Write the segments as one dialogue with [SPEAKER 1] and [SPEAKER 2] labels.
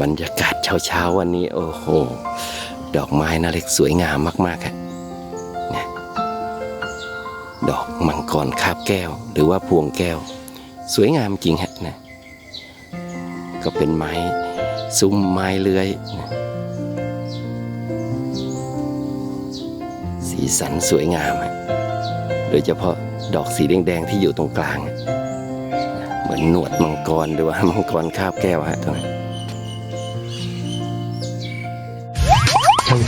[SPEAKER 1] บรรยากาศเช้าๆวันนี้โอ้โห ดอกไม้น่าเล็กสวยงามมากๆครับเนี่ยดอกมังกรคาบแก้ว หรือว่าพวงแก้ว สวยงามจริงฮะนะ ก็เป็นไม้ซุ้มไม้เลื้อยนะสีสันสวยงามฮะโดยเฉพาะดอกสีแดงๆที่อยู่ตรงกลาง เหมือนหนวดมังกรหรือว่ามังกรคาบแก้วฮะตรงนั้น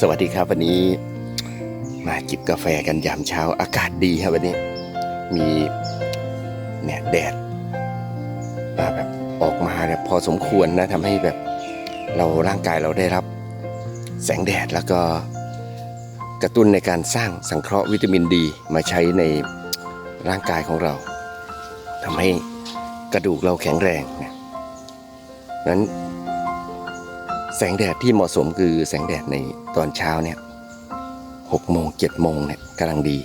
[SPEAKER 1] สวัสดีครับวันนี้มาจิบกาแฟกันยามเช้าอากาศดีครับวันนี้ มีเนี่ยแดดมาแบบออกมาเนี่ยพอสมควรนะทำให้แบบเราร่างกายเราได้รับแสงแดดแล้วก็กระตุ้นในการสร้างสังเคราะห์วิตามินดี มาใช้ในร่างกายของเราทำให้กระดูกเราแข็งแรงนะนั้น แสงแดดที่เหมาะสมคือแสงแดดในตอนเช้าเนี่ยหกโมงเจ็ดโมงเนี่ยกำลังดี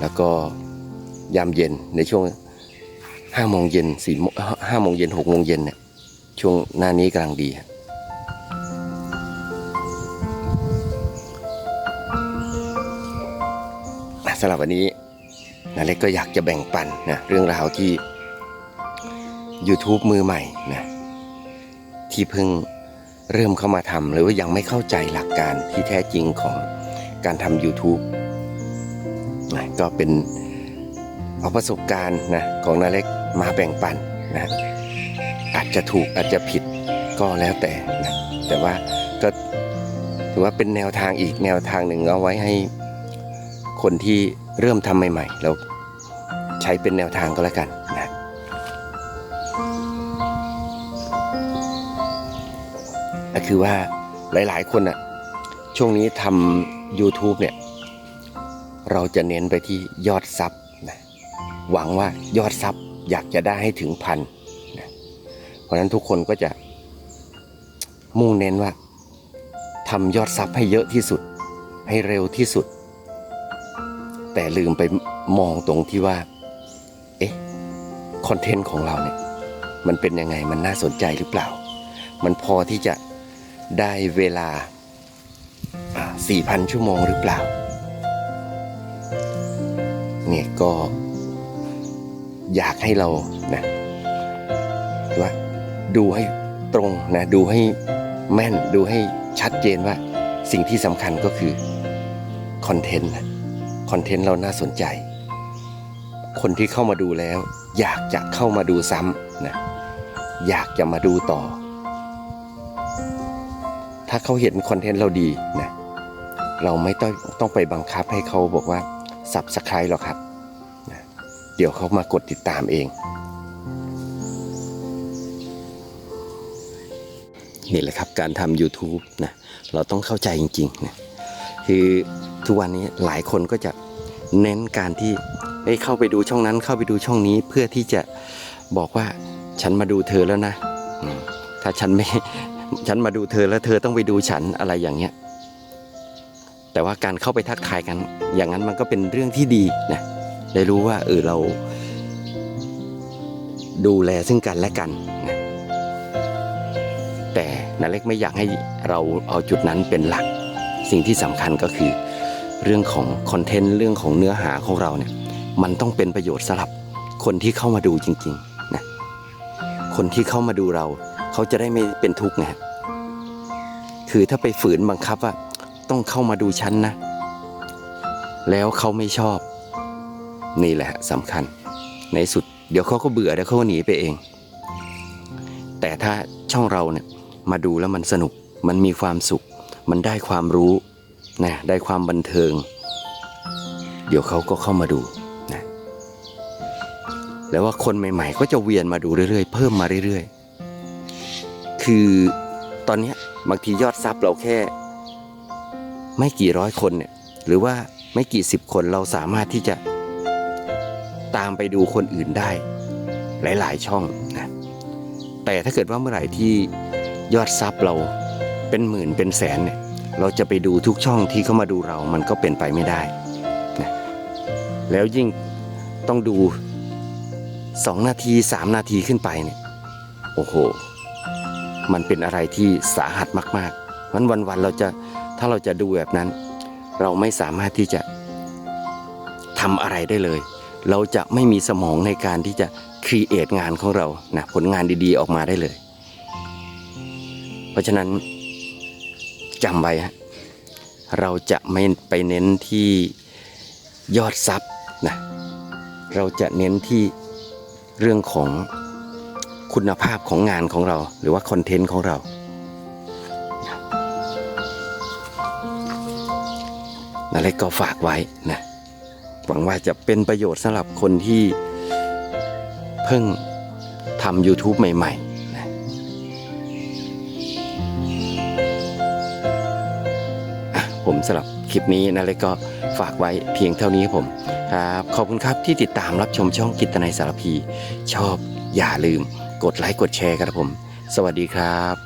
[SPEAKER 1] แล้วก็ยามเย็นในช่วงห้าโมงเย็นสี่ห้าโมงเย็นหกโมงเย็นเนี่ยช่วงหน้านี้กำลังดีสำหรับวันนี้นาเล็กก็อยากจะแบ่งปันนะเรื่องราวที่ YouTube มือใหม่นะที่เพิ่ง เริ่มเข้ามาทำหรือว่ายังไม่เข้าใจหลักการที่แท้จริงของการทำ YouTube นะก็เป็นเอาประสบการณ์นะของนาเล็กมาแบ่งปันนะอาจจะถูกอาจจะผิดก็แล้วแต่นะแต่ว่าก็ถือว่าเป็นแนวทางอีกแนวทางหนึ่งเอาไว้ให้คนที่เริ่มทำใหม่ๆแล้วใช้เป็นแนวทางก็แล้วกัน คือว่าหลายๆ คนอะช่วงนี้ทำ YouTube เนี่ย เราจะเน้นไปที่ยอดซับนะหวังว่ายอดซับอยากจะได้ให้ถึงพันนะเพราะฉะนั้นทุกคนก็จะมุ่งเน้นว่าทำยอดซับให้เยอะที่สุด ให้เร็วที่สุด แต่ลืมไปมองตรงที่ว่า เอ๊ะ คอนเทนต์ของเราเนี่ย มันเป็นยังไงมันน่าสนใจหรือเปล่า มันพอที่จะ ได้เวลา 4,000 ชั่วโมงหรือเปล่า เนี่ยก็อยากให้เรานะว่าดูให้ตรงนะ ดูให้แม่นดูให้ชัดเจนว่าสิ่งที่สำคัญก็คือคอนเทนต์คอนเทนต์เราน่าสนใจ คนที่เข้ามาดูแล้ว อยากจะเข้ามาดูซ้ำนะอยากจะมาดูต่อ ถ้าเขาเห็นคอนเทนต์เราดีนะเราไม่ต้องต้องไปบังคับให้เขาบอกว่าสับสไคร์หรอกครับนะเดี๋ยวเขามากดติดตามเอง นี่แหละครับการทำ YouTube นะเราต้องเข้าใจจริงๆนะคือทุกวันนี้หลายคนก็จะเน้นการที่เอ้เข้าไปดูช่องนั้นเข้าไปดูช่องนี้เพื่อที่จะบอกว่าฉันมาดูเธอแล้วนะ ถ้าฉันไม่ ฉันมาดูเธอแล้วเธอต้องไปดูฉันอะไรอย่างเงี้ยแต่ว่าการเข้าไปทักทายกัน อย่างนั้นมันก็เป็นเรื่องที่ดีนะได้รู้ว่าเออเรา ดูแลซึ่งกันและกันนะแต่นาเล็กไม่อยากให้เราเอาจุดนั้นเป็นหลัก สิ่งที่สำคัญก็คือ เรื่องของคอนเทนต์เรื่องของเนื้อหาของเราเนี่ย มันต้องเป็นประโยชน์สำหรับคนที่เข้ามาดูจริงๆนะคนที่เข้ามาดูเรา เขาจะได้ไม่เป็นทุกข์ไงคือถ้าไปฝืนบังคับว่าต้องเข้ามาดูฉันนะ แล้วเขาไม่ชอบ นี่แหละสำคัญ ในสุด เดี๋ยวเขาก็เบื่อเดี๋ยวเขาก็หนีไปเอง แต่ถ้าช่องเราเนี่ยมาดูแล้วมันสนุก มันมีความสุข มันได้ความรู้นะได้ความบันเทิง เดี๋ยวเขาก็เข้ามาดูนะแล้วว่าคนใหม่ ๆ ก็จะเวียนมาดูเรื่อยๆ เพิ่มมาเรื่อยๆ คือตอนนี้บางทียอดซับเราแค่ ไม่กี่ร้อยคนเนี่ยหรือว่าไม่กี่สิบคนเราสามารถที่จะตามไปดูคนอื่นได้ หลาย ๆ ช่องนะแต่ถ้าเกิดว่าเมื่อไหร่ที่ยอดซับเราเป็นหมื่นเป็นแสนเนี่ยเราจะไปดูทุกช่องที่เขามาดูเรา มันก็เป็นไปไม่ได้นะแล้วยิ่งต้องดูสองนาทีสามนาทีขึ้นไปเนี่ย โอ้โห มันเป็นอะไรที่สาหัสมากๆวันวันวันๆเราจะถ้าเราจะดูแบบนั้น เราไม่สามารถที่จะทำอะไรได้เลย เราจะไม่มีสมองในการที่จะครีเอทงานของเรานะผลงานดีๆออกมาได้เลย เพราะฉะนั้นจำไว้ฮะเราจะไม่ไปเน้นที่ยอดซับนะเราจะเน้นที่เรื่องของ คุณภาพของงานของเรา หรือว่าคอนเทนต์ของเรานั่นเลยก็ฝากไว้นะหวังว่าจะเป็นประโยชน์สำหรับคนที่เพิ่งทำ YouTube ใหม่ๆนะผมสำหรับคลิปนี้นะเลยก็ฝากไว้เพียงเท่านี้ครับผมครับ ขอบคุณครับที่ติดตามรับชมช่องกิตนัยสารพี ชอบอย่าลืม กดไลค์กดแชร์กันครับผม สวัสดีครับ